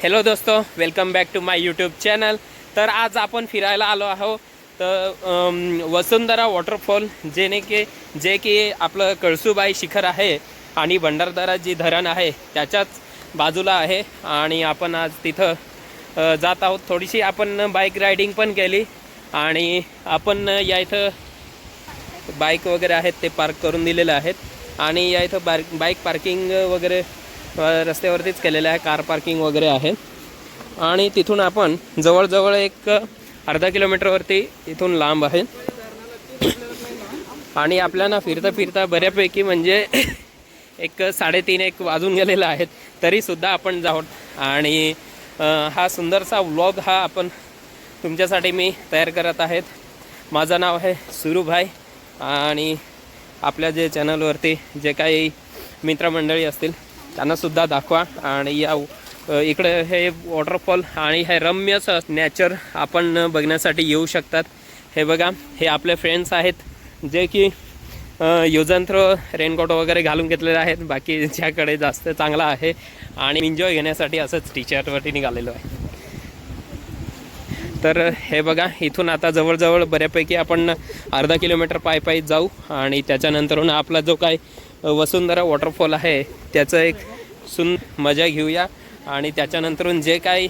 Hello दोस्तो welcome back to my YouTube channel तर आज आपण फिरायला आलो आहोत तर वसुंधरा वॉटरफॉल जेणे की जे की आपलं कळसूबाई शिखर आहे आणि भंडारदरा जी धरण आहे त्याच्याच बाजूला आहे. आणि आपण आज तिथं जात आहोत. थोडीशी आपण बाईक रायडिंग पण केली. आणि आपण या इथं बाईक वगैरे आहेत ते पार्क करून दिलेले आहेत. आणि या इथं बार बाईक पार्किंग वगैरे रस्त्यावरतीच केलेलं आहे कार पार्किंग वगैरे आहे आणि तिथून आपण जवळजवळ एक अर्धा किलोमीटरवरती इथून लांब आहे. आणि आपल्याला फिरता फिरता बऱ्यापैकी म्हणजे एक साडेतीन एक वाजून गेलेलं आहेत. तरीसुद्धा आपण जाऊ आणि हा सुंदरसा व्लॉग हा आपण तुमच्यासाठी मी तयार करत आहेत. माझं नाव आहे सुरूभाई आणि आपल्या जे चॅनलवरती जे काही मित्रमंडळी असतील त्यांनासुद्धा दाखवा आणि या इकडे हे वॉटरफॉल आणि हे रम्य नॅचर आपण बघण्यासाठी येऊ शकतात. हे बघा हे आपले फ्रेंड्स आहेत जे की युजंत्र रेनकोट वगैरे घालून घेतलेले आहेत. बाकी ज्याकडे जास्त चांगला आहे आणि एन्जॉय घेण्यासाठी असंच टीचरवरती निघालेलो आहे. तर हे बघा इथून आता जवळजवळ बऱ्यापैकी आपण अर्धा किलोमीटर पायी पायी जाऊ आणि त्याच्यानंतरून आपला जो काय वसुंधरा वॉटरफॉल आहे त्याचं एक सुन मजा घेऊया. आणि त्याच्यानंतरून जे काही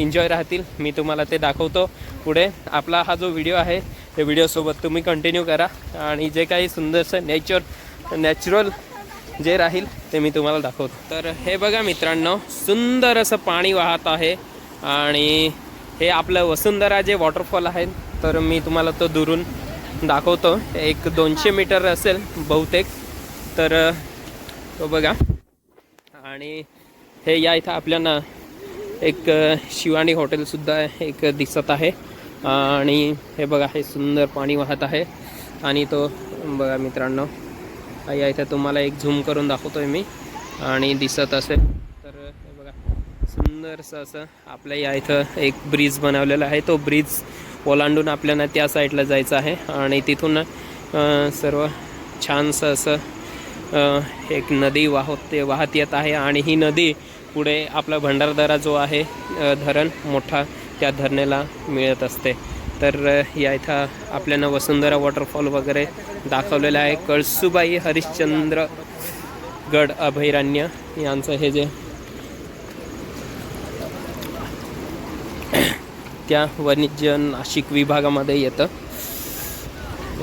एन्जॉय राहतील मी तुम्हाला ते दाखवतो. पुढे आपला हा जो व्हिडिओ आहे ते व्हिडिओसोबत तुम्ही कंटिन्यू करा. आणि जे काही सुंदरसं नेचर नॅचरल जे राहील ते मी तुम्हाला दाखवतो. तर हे बघा मित्रांनो सुंदर असं पाणी वाहत आहे. आणि हे आपलं वसुंधरा जे वॉटरफॉल आहे तर मी तुम्हाला तो दुरून दाखवतो. एक दोनशे मीटर असेल बहुतेक. तर तो बघा. आणि हे या इथं आपल्याला एक शिवानी हॉटेलसुद्धा एक दिसत आहे. आणि हे बघा हे सुंदर पाणी वाहत आहे. आणि तो बघा मित्रांनो या इथं तुम्हाला एक झूम करून दाखवतोय मी. आणि दिसत असेल. तर हे बघा सुंदरसं असं आपल्या या इथं एक ब्रिज बनवलेला आहे. तो ब्रिज ओलांडून आपल्याला त्या साईडला जायचं आहे. आणि तिथून सर्व छानसं असं एक नदी वाहत ते वाहत येत आहे. आणि ही नदी पुढे आपला भंडारदरा जो आहे धरण मोठा त्या धरणेला मिळत असते. तर या इथं आपल्याला वसुंधरा वॉटरफॉल वगैरे दाखवलेलं आहे. कळसुबाई हरिश्चंद्र गड अभयारण्य यांचं हे जे त्या वन्यजीव नाशिक विभागामध्ये येतं.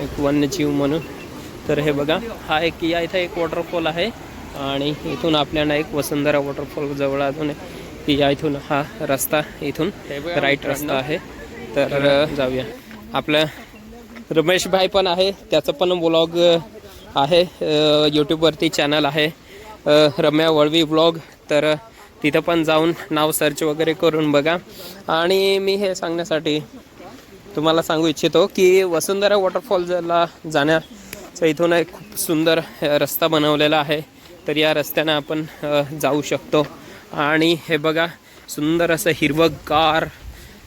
एक वन्यजीव म्हणून. तर हे बघा हा एक या इथं एक वॉटरफॉल आहे आणि इथून आपल्याला एक वसुंधरा वॉटरफॉल जवळ अजून या इथून हा रस्ता इथून राईट रस्ता आहे. तर जाऊया. आपलं रमेश भाई पण आहे. त्याचं पण ब्लॉग आहे. यूट्यूबवरती चॅनल आहे. रम्या वळवी ब्लॉग तर तिथं पण जाऊन नाव सर्च वगैरे करून बघा. आणि मी हे सांगण्यासाठी तुम्हाला सांगू इच्छितो की वसुंधरा वॉटरफॉलला जाण्याचा इथून एक खूप सुंदर रस्ता बनवलेला आहे. तर या रस्त्यानं आपण जाऊ शकतो. आणि हे बघा सुंदर असं हिरवगार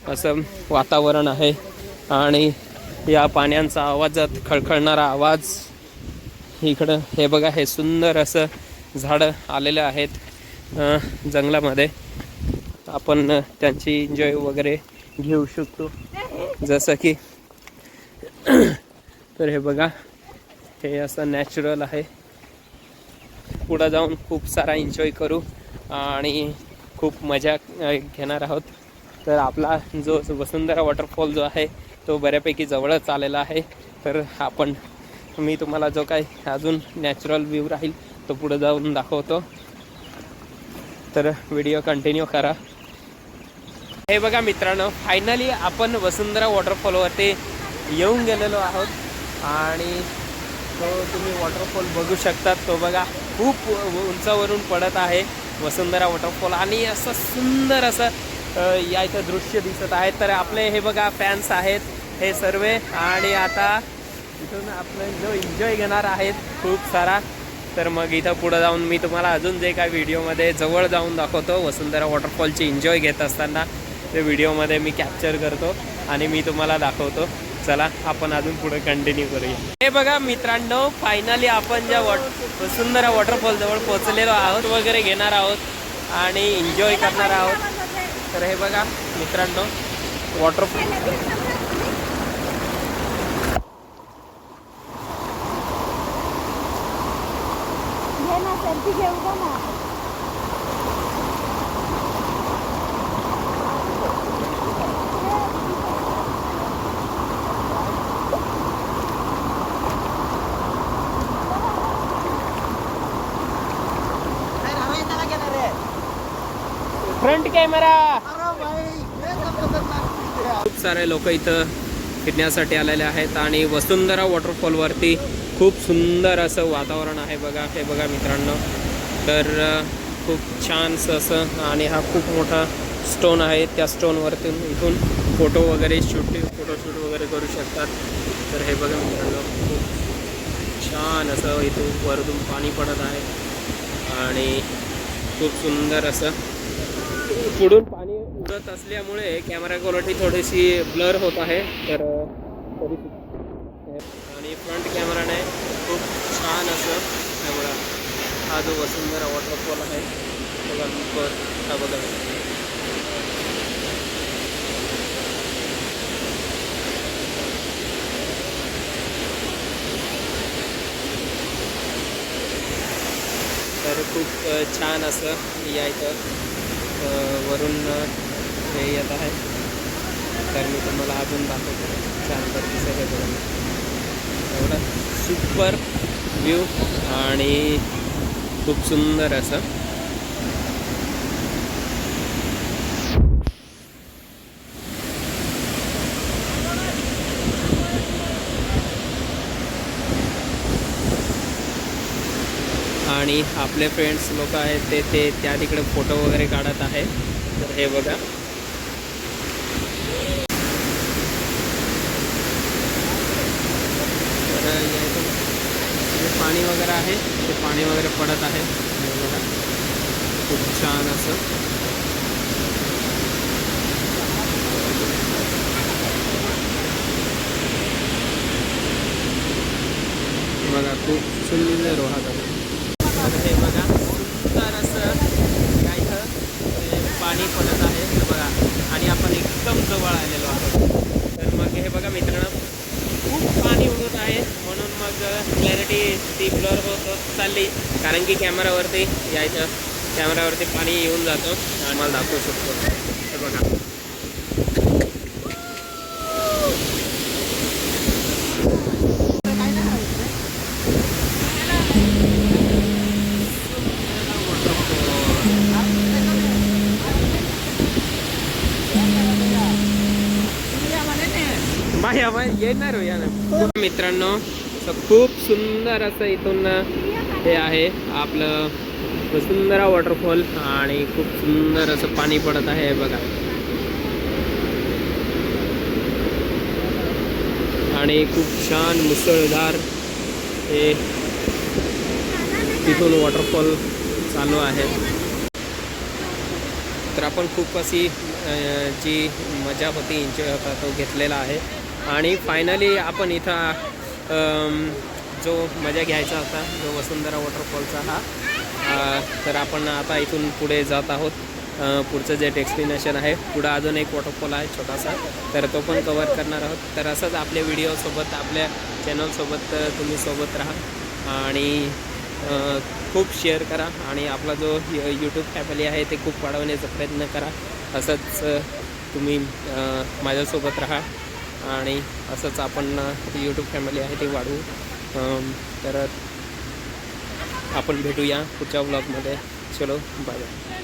असं वातावरण आहे. आणि या पाण्यांचा आवाजात खळखळणारा आवाज. इकडं हे बघा हे सुंदर असं झाडं आलेले आहेत. जंगलामध्ये. आपण त्यांची एन्जॉय वगैरे घेऊ शकतो. जसं की तर हे बघा हे असं नॅचरल आहे. पुढं जाऊन खूप सारा एन्जॉय करू आणि खूप मजा घेणार आहोत. तर आपला जो वसुंधरा वॉटरफॉल जो आहे तो बऱ्यापैकी जवळच आलेला आहे. तर आपण मी तुम्हाला जो काही अजून नॅचरल व्ह्यू राहील तो पुढे जाऊन दाखवतो. तर व्हिडिओ कंटिन्यू करा. हे बघा मित्रांनो फायनली आपण वसुंधरा वॉटरफॉलवरती येऊन गेलेलो आहोत. आणि तो तुम्ही वॉटरफॉल बघू शकतात. तो बघा खूप उंचावरून पडत आहे वसुंधरा वॉटरफॉल आणि असं सुंदर असं या इथं दृश्य दिसत आहे. तर आपले हे बघा फॅन्स आहेत हे सर्व. आणि आता इथून आपलं जो एन्जॉय घेणार आहेत खूप सारा. तर मग इथं पुढं जाऊन मी तुम्हाला अजून जे काय व्हिडिओमध्ये जवळ जाऊन दाखवतो वसुंधरा वॉटरफॉलची एन्जॉय घेत असताना ते व्हिडिओमध्ये मी कॅप्चर करतो आणि मी तुम्हाला दाखवतो. चला आपण अजून पुढे कंटिन्यू करूया. हे बघा मित्रांनो फायनली आपण ज्या वॉट वसुंधरा वॉटरफॉल जवळ पोहोचलेलो आहोत वगैरे घेणार आहोत आणि एन्जॉय करणार आहोत. तर हे बघा मित्रांनो वॉटरफॉल सेल्फी घेऊ का ना फ्रंट कॅमेरा खूप सारे लोक इथं फिरण्यासाठी आलेले आहेत आणि वसुंधरा वॉटरफॉलवरती खूप सुंदर असं वातावरण आहे बघा. हे बघा मित्रांनो. तर खूप छानसं असं आणि हा खूप मोठा स्टोन आहे. त्या स्टोनवरतून इथून फोटो वगैरे शूट फोटोशूट वगैरे करू शकतात. तर हे बघा मित्रांनो खूप छान असं इथून वरतून पाणी पडत आहे आणि खूप सुंदर असं पुढून पाणी उडत असल्यामुळे कॅमेरा क्वालिटी थोडीशी ब्लर होत आहे. तर आणि फ्रंट छान असं. काय बघा हा जो वसुंधरा वॉटरफॉल आहे बघा वर हा बघा तर खूप छान असं या इथं वरून हे येत आहे. तर मी तुम्हाला अजून दाखवतो. छान पद्धतीचं बघा एवढा सुपर व्ह्यू आणि खूप सुंदर असं. आणि आपले फ्रेंड्स लोक आहेत ते ते त्या तिकडे फोटो वगैरे काढत आहे तर हे बघा. पाणी वगैरे आहे ते पाणी वगैरे पडत आहे. खूब छान असं. बघा सुंदर सुंदर ती ब्लर होत होत चालली. कारण की कॅमेरावरती यायचं. कॅमेरावरती पाणी येऊन जातो. आणि मला दाखवू शकतो. हे बघा. येणार हो या ना मित्रांनो तर खूप सुंदर असं इथून हे आहे आपलं वसुंधरा वॉटरफॉल आणि खूप सुंदर असं पाणी पडत आहे बघा. आणि खूप छान मुसळधार हे तिथून वॉटरफॉल चालू आहे. तर आपण खूप अशी जी मजा होती एन्जॉय होता तो घेतलेला आहे. आणि फायनली आपण इथं जो मजा घ्यायचा होता जो वसुंधरा वॉटरफॉलचा हा तर आपण आता इथून पुढे जात आहोत. पुढचं जे डेस्टिनेशन आहे पुढं अजून एक वॉटरफॉल आहे छोटासा तर तो पण कवर करणार आहोत. तर असंच आपल्या व्हिडिओसोबत आपल्या चॅनलसोबत तुम्ही सोबत राहा आणि खूप शेअर करा आणि आपला जो यूट्यूब फॅमिली आहे ते खूप वाढवण्याचा प्रयत्न करा. असंच तुम्ही माझ्यासोबत राहा. आणि असंच आपण यूट्यूब फॅमिली आहे ती वाढवू. तर आपण भेटूया पुढच्या ब्लॉगमध्ये चलो बाय बाय